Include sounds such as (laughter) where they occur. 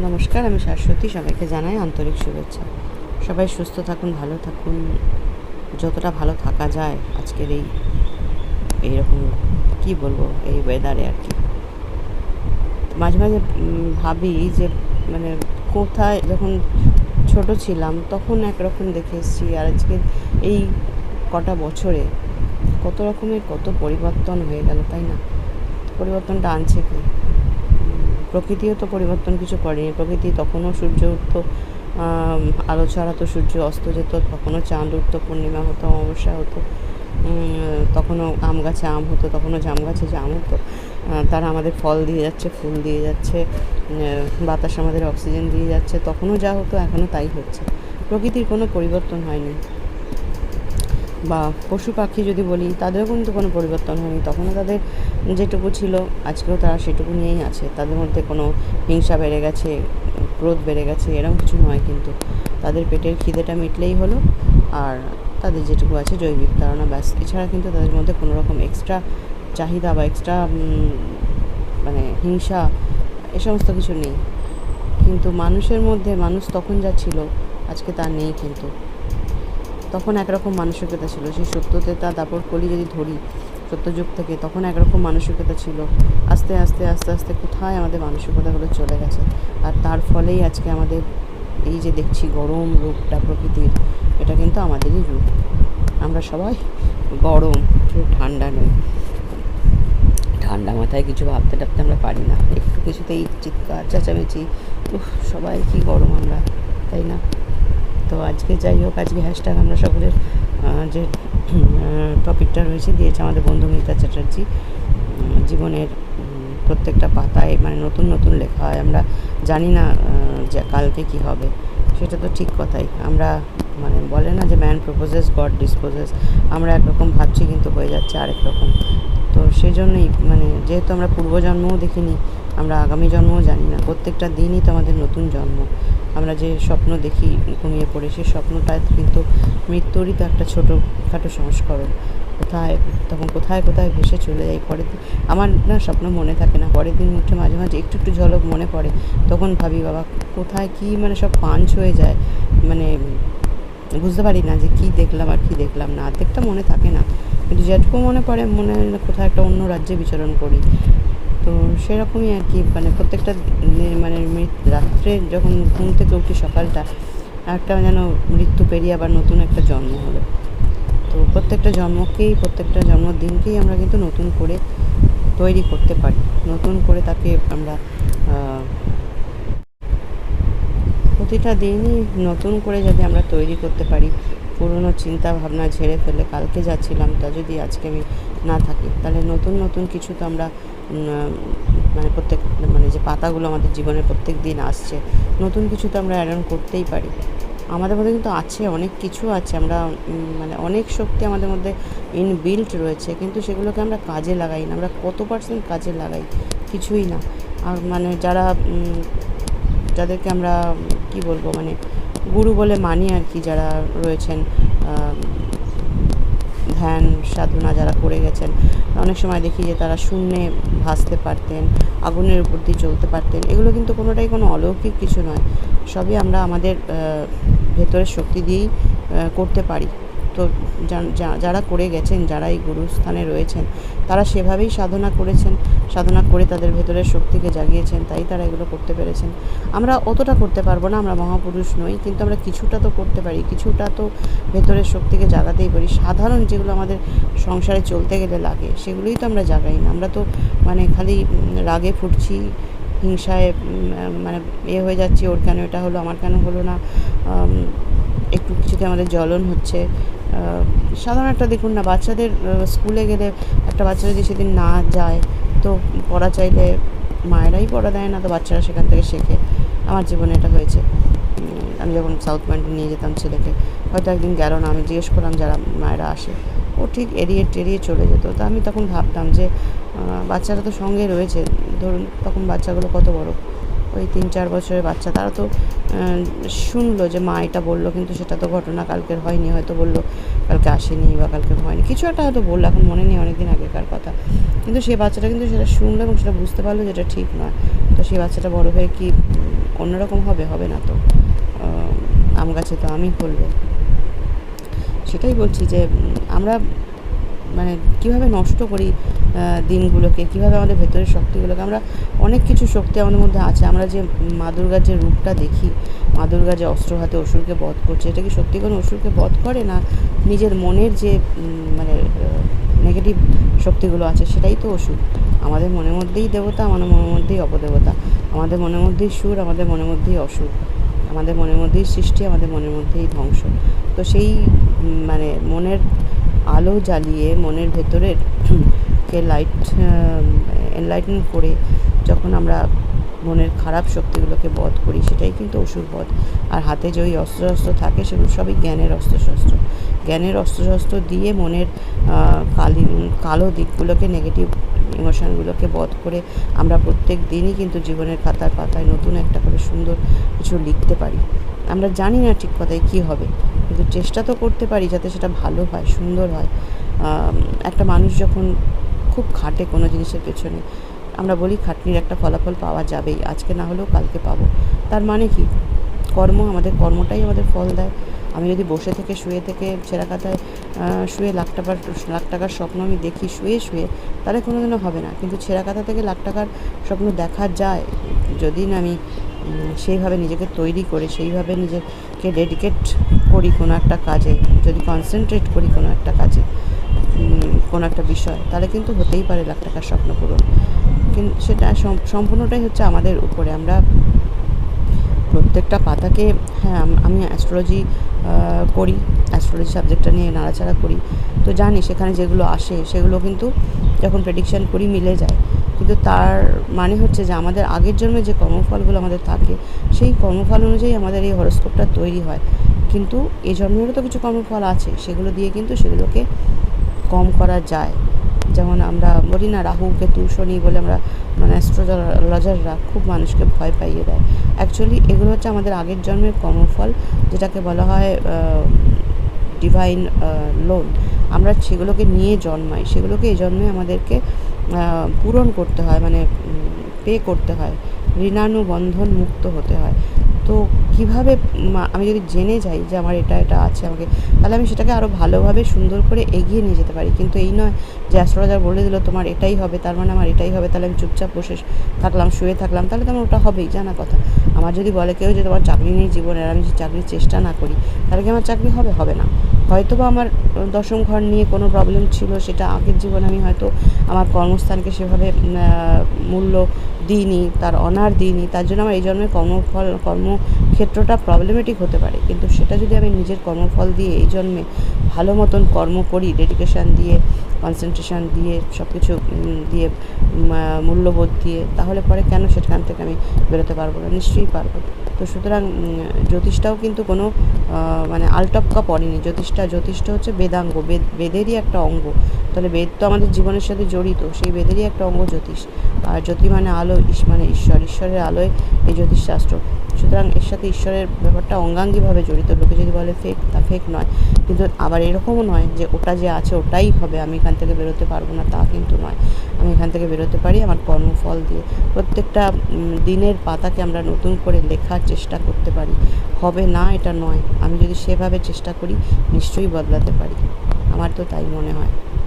নমস্কার, আমি শাশ্বতী, সবাইকে জানাই আন্তরিক শুভেচ্ছা। সবাই সুস্থ থাকুন, ভালো থাকুন, যতটা ভালো থাকা যায় আজকের এই, এইরকম, কি বলব, এই ওয়েদারে আর কি। মাঝে মাঝে ভাবি যে মানে কোথায়, যখন ছোট ছিলাম, তখন একরকম দেখে এসেছি, আর আজকে এই কটা বছরে কত রকমের, কত পরিবর্তন হয়ে গেল, তাই না? পরিবর্তনটা আনছে কি? প্রকৃতিও তো পরিবর্তন কিছু করেনি। প্রকৃতি তখনও সূর্য উঠতো আলো ছড়াতো সূর্য অস্ত যেত, তখনও চাঁদ উঠতো, পূর্ণিমা হতো, অমাবস্যা হতো তখনও আম গাছে আম হতো, তখনও জাম গাছে জাম হতো। তারা আমাদের ফল দিয়ে যাচ্ছে, ফুল দিয়ে যাচ্ছে বাতাস আমাদের অক্সিজেন দিয়ে যাচ্ছে, তখনও যা হতো, এখনও তাই হচ্ছে। প্রকৃতির কোনো পরিবর্তন হয়নি। বা পশু পাখি যদি বলি, তাদেরও কিন্তু কোনো পরিবর্তন হয়নি। তখনও তাদের যেটুকু ছিল, আজকেও তারা সেটুকু নিয়েই আছে। তাদের মধ্যে কোনো হিংসা বেড়ে গেছে, ক্রোধ বেড়ে গেছে, এরকম কিছু নয় কিন্তু। তাদের পেটের খিদেটা মিটলেই হলো, আর তাদের যেটুকু আছে জৈবিক তারা ব্যাস। এছাড়া কিন্তু তাদের মধ্যে কোনো রকম এক্সট্রা চাহিদা বা এক্সট্রা মানে হিংসা, এ সমস্ত কিছু নেই। কিন্তু মানুষের মধ্যে, মানুষ তখন যা ছিল, আজকে তা নেই কিন্তু। তখন একরকম মানসিকতা ছিল। সেই সত্যতেতা দাপর কলি যদি ধরি, সত্যযুগ থেকে, তখন একরকম মানসিকতা ছিল। আস্তে আস্তে আস্তে আস্তে কোথায় আমাদের মানসিকতাগুলো চলে গেছে? আর তার ফলেই আজকে আমাদের এই যে দেখছি গরম রূপটা, প্রকৃতির, এটা কিন্তু আমাদেরই রূপ। আমরা সবাই গরম, কেউ ঠান্ডা নই। ঠান্ডা মাথায় কিছু ভাবতে টাবতে আমরা পারি না। একটু কিছুতেই চিৎকার, চেঁচামেচি সবাই কি গরম আমরা, তাই না? তো আজকে যাই হোক, আজকে হ্যাশট্যাগ আমরা সকলের যে টপিকটা রয়েছে দিয়েছে আমাদের বন্ধু মিতা চ্যাটার্জি। জীবনের প্রত্যেকটা পাতায় মানে নতুন নতুন লেখা হয়। আমরা জানি না যে কালকে কি হবে। সেটা তো ঠিক কথাই। আমরা মানে বলে না যে ম্যান প্রপোজেস গড ডিসপোজেস আমরা একরকম ভাবছি কিন্তু হয়ে যাচ্ছে আরেক রকম। তো সেই জন্যই মানে যেহেতু আমরা পূর্বজন্মও দেখিনি, আমরা আগামী জন্মও জানি না। প্রত্যেকটা দিনই তো আমাদের নতুন জন্ম। আমরা যে স্বপ্ন দেখি ঘুমিয়ে পড়ে, সেই স্বপ্নটা কিন্তু মৃত্যুরই তো একটা ছোটোখাটো সংস্করণ। কোথায়, তখন কোথায় কোথায় ভেসে চলে যাই পরের দিন আমার না স্বপ্ন মনে থাকে না। পরের দিন উঠে মাঝে মাঝে একটু একটু ঝলক মনে পড়ে। তখন ভাবি, বাবা, কোথায় কি মানে সব পাঞ্চ হয়ে যায়। মানে বুঝতে পারি না যে কি দেখলাম আর কি দেখলাম না। অর্ধেকটা মনে থাকে না। কিন্তু যেটুকু মনে পড়ে, মনে কোথাও একটা অন্য রাজ্যে বিচরণ করি। তো সেরকমই আর কি মানে প্রত্যেকটা মানে রাত্রে যখন ঘুম থেকে উঠি সকালটা, একটা যেন মৃত্যু পেরিয়ে আবার নতুন একটা জন্ম হলো। তো প্রত্যেকটা জন্মকেই, প্রত্যেকটা জন্মদিনকেই আমরা কিন্তু নতুন করে তৈরি করতে পারি। নতুন করে তাকে আমরা প্রতিটা দিনই নতুন করে যদি আমরা তৈরি করতে পারি, পুরনো চিন্তা ভাবনা ঝেড়ে ফেলে কালকে যাচ্ছিলাম তা যদি আজকে আমি না থাকি, তাহলে নতুন নতুন কিছু তো আমরা মানে প্রত্যেক মানে যে পাতাগুলো আমাদের জীবনে প্রত্যেক দিন আসছে, নতুন কিছু তো আমরা অ্যাড করতেই পারি। আমাদের মধ্যে কিন্তু আছে, অনেক কিছু আছে, আমরা মানে অনেক শক্তি আমাদের মধ্যে ইনবিল্ট রয়েছে, কিন্তু সেগুলোকে আমরা কাজে লাগাই না, আমরা কত পার্সেন্ট কাজে লাগাই? কিছুই না। আর মানে যারা যাদেরকে আমরা, কি বলব মানে গুরু বলে মানি আর কি, যারা রয়েছেন ধ্যান সাধনা যারা করে গেছেন অনেক সময় দেখি যে তারা শূন্যে ভাসতে পারতেন, আগুনের উপর দিয়ে চলতে পারতেন। এগুলো কিন্তু কোনোটাই কোনো অলৌকিক কিছু নয়। সবই আমরা আমাদের ভেতরের শক্তি দিয়েই করতে পারি। তো যারা করে গেছেন যারা এই গুরুস্থানে রয়েছেন, তারা সেভাবেই সাধনা করেছেন, সাধনা করে তাদের ভেতরের শক্তিকে জাগিয়েছেন, তাই তারা এগুলো করতে পেরেছেন। আমরা অতটা করতে পারব না, আমরা মহাপুরুষ নই, কিন্তু আমরা কিছুটা তো করতে পারি, কিছুটা তো ভেতরের শক্তিকে জাগাতেই পারি। সাধারণ যেগুলো আমাদের সংসারে চলতে গেলে লাগে, সেগুলোই তো আমরা জাগাই না। আমরা তো মানে খালি রাগে ফুটছি, হিংসায় মানে এ হয়ে যাচ্ছি, ওর কেন এটা হলো, আমার কেন হলো না একটু কিছুতে আমাদের জ্বলন হচ্ছে সাধারণ একটা দেখুন না, বাচ্চাদের স্কুলে গেলে একটা বাচ্চা যদি সেদিন না যায়, তো পড়া চাইলে মায়েরাই পড়া দেয় না, তো বাচ্চারা সেখান থেকে শেখে। আমার জীবনে এটা হয়েছে। আমি যখন সাউথ পয়েন্টে নিয়ে যেতাম ছেলেকে, হয়তো একদিন গেল না, আমি জিজ্ঞেস করলাম যারা মায়েরা আসে, ও ঠিক এড়িয়ে টেরিয়ে চলে যেত। তা আমি তখন ভাবতাম যে বাচ্চারা তো সঙ্গে রয়েছে, ধরুন তখন বাচ্চাগুলো কত বড়। ওই তিন চার বছরের বাচ্চা, তারা তো শুনলো যে মা এটা বলল, কিন্তু সেটা তো ঘটনা কালকের হয়নি, হয়তো বলল কালকে আসেনি বা কালকে হয়নি। কিছু একটা হয়তো বলল, এখন মনে নেই অনেক দিন আগেকার কথা। কিন্তু সেই বাচ্চাটা কিন্তু সেটা শুনলো এবং সেটা বুঝতে পারল যেটা ঠিক নয়। তো সেই বাচ্চাটা বড় হয়ে কি অন্যরকম হবে? হবে না তো। আম গাছে তো আমি ফলবে সেটাই বলছি যে আমরা মানে কীভাবে নষ্ট করি দিনগুলোকে, কীভাবে আমাদের ভেতরের শক্তিগুলোকে, আমরা অনেক কিছু শক্তি আমাদের মধ্যে আছে। আমরা যে মা দুর্গার যে রূপটা দেখি, মা দুর্গা যে অস্ত্র হাতে অসুরকে বধ করছে, এটা কি সত্যি কোনো অসুরকে বধ করে না নিজের মনের যে মানে নেগেটিভ শক্তিগুলো আছে, সেটাই তো অসুর। আমাদের মনের মধ্যেই দেবতা, আমাদের মনের মধ্যেই অপদেবতা, আমাদের মনের মধ্যেই সুর, আমাদের মনের মধ্যেই অসুর, আমাদের মনের মধ্যেই সৃষ্টি, আমাদের মনের মধ্যেই ধ্বংস। তো সেই মানে মনের আলো জ্বালিয়ে মনের ভেতরের (clears throat) কে লাইট এনলাইটেন করে যখন আমরা মনের খারাপ শক্তিগুলোকে বধ করি, সেটাই কিন্তু অসুর বধ। আর হাতে যে ওই অস্ত্র শস্ত্র থাকে, সেগুলো সবই জ্ঞানের অস্ত্রশস্ত্র। জ্ঞানের অস্ত্রশস্ত্র দিয়ে মনের কালি, কালো দিকগুলোকে নেগেটিভ ইমোশনগুলোকে বধ করে আমরা প্রত্যেক দিনই কিন্তু জীবনের খাতার পাতায় নতুন একটা করে সুন্দর কিছু লিখতে পারি। আমরা জানি না ঠিক কথায় কী হবে। কিন্তু চেষ্টা তো করতে পারি যাতে সেটা ভালো হয়, সুন্দর হয়। একটা মানুষ যখন খুব খাটে কোনো জিনিসের পেছনে, আমরা বলি খাটনির একটা ফলাফল পাওয়া যাবেই, আজকে না হলেও কালকে পাবো। তার মানে কি? কর্ম আমাদের, কর্মটাই আমাদের ফল দেয়। আমি যদি বসে থেকে, শুয়ে থেকে, ছেঁড়া কাতায় শুয়ে লাখ টাকার লাখ টাকার স্বপ্ন আমি দেখি, শুয়ে শুয়ে, তাহলে কোনো দিনও হবে না। কিন্তু ছেঁড়া কাতা থেকে লাখ টাকার স্বপ্ন দেখা যায়, যদি না আমি সেইভাবে নিজেকে তৈরি করে, সেইভাবে নিজেকে ডেডিকেট করি কোনো একটা কাজে, যদি কনসেন্ট্রেট করি কোনো একটা কাজে কোনো একটা বিষয়, তাহলে কিন্তু হতেই পারে লাখ টাকার স্বপ্ন পূরণ। কিন্তু সেটা সম্পূর্ণটাই হচ্ছে আমাদের উপরে। আমরা প্রত্যেকটা পাতাকে হ্যাঁ আমি অ্যাস্ট্রোলজি করি অ্যাস্ট্রোলজি সাবজেক্টটা নিয়ে নাড়াচাড়া করি। তো জানি সেখানে যেগুলো আসে, সেগুলো কিন্তু যখন প্রেডিকশান করি মিলে যায়। কিন্তু তার মানে হচ্ছে যে আমাদের আগের জন্মে যে কর্মফলগুলো আমাদের থাকে, সেই কর্মফল অনুযায়ী আমাদের এই হরস্কোপটা তৈরি হয়। কিন্তু এই জন্মেরও তো কিছু কর্মফল আছে, সেগুলো দিয়ে কিন্তু সেগুলোকে কম করা যায়। যেমন আমরা বলি না রাহু কেতু শনি বলে আমরা মানে অ্যাস্ট্রোলজাররা খুব মানুষকে ভয় পাইয়ে দেয়। অ্যাকচুয়ালি এগুলো হচ্ছে আমাদের আগের জন্মের কর্মফল, যেটাকে বলা হয় ডিভাইন লোন আমরা সেগুলোকে নিয়ে জন্মাই, সেগুলোকে এই জন্মে আমাদেরকে পূরণ করতে হয় মানে পে করতে হয়। ঋণানুবন্ধন মুক্ত হতে হয়। তো কীভাবে আমি যদি জেনে যাই যে আমার এটা এটা আছে আমাকে, তাহলে আমি সেটাকে আরও ভালোভাবে সুন্দর করে এগিয়ে নিয়ে যেতে পারি। কিন্তু এই নয় যে অ্যাস্ট্রোলজার বলে দিল তোমার এটাই হবে, তার মানে আমার এটাই হবে, তাহলে আমি চুপচাপ বসে থাকলাম, শুয়ে থাকলাম, তাহলে তো আমার ওটা হবেই, জানা কথা। আমার যদি বলে কেউ যে তোমার চাকরি নেই জীবনে আর আমি চাকরির চেষ্টা না করি, তাহলে কি আমার চাকরি হবে? হবে না। হয়তো বা আমার দশম ঘর নিয়ে কোনো প্রবলেম ছিল, সেটা আগের জীবনে আমি হয়তো আমার কর্মস্থানকে সেভাবে মূল্য দিইনি, তার অনার দিইনি, তার জন্য আমার এই জন্মের কর্মফল কর্মক্ষেত্রটা প্রবলেমেটিক হতে পারে। কিন্তু সেটা যদি আমি নিজের কর্মফল দিয়ে এই জন্মে ভালো মতন কর্ম করি ডেডিকেশান দিয়ে কনসেন্ট্রেশন দিয়ে সব কিছু দিয়ে মূল্যবোধ দিয়ে, তাহলে পরে কেন সেখান থেকে আমি বেরোতে পারব না? নিশ্চয়ই পারব। তো সুতরাং জ্যোতিষটাও কিন্তু কোনো মানে আলটপকা পড়েনি। জ্যোতিষটা জ্যোতিষটা হচ্ছে বেদাঙ্গ। বেদ, বেদেরই একটা অঙ্গ। তাহলে বেদ তো আমাদের জীবনের সাথে জড়িত। সেই বেদেরই একটা অঙ্গ জ্যোতিষ। আর জ্যোতি মানে আলো, ইস মানে ঈশ্বর, ঈশ্বরের আলোয় এই জ্যোতিষশাস্ত্র। সুতরাং এর সাথে ঈশ্বরের ব্যাপারটা অঙ্গাঙ্গিভাবে জড়িত। লোকে যদি বলে ফেক তা ফেক নয়। কিন্তু আবার এরকমও নয় যে ওটা যে আছে ওটাই হবে। আমি এখান থেকে বেরোতে পারব না, তা কিন্তু নয়। আমি এখান থেকে বেরোতে পারি আমার কর্মফল দিয়ে। প্রত্যেকটা দিনের পাতাকে আমরা নতুন করে লেখার চেষ্টা করতে পারি। হবে না, এটা নয়। আমি যদি সেভাবে চেষ্টা করি, নিশ্চয়ই বদলাতে পারি। আমার তো তাই মনে হয়।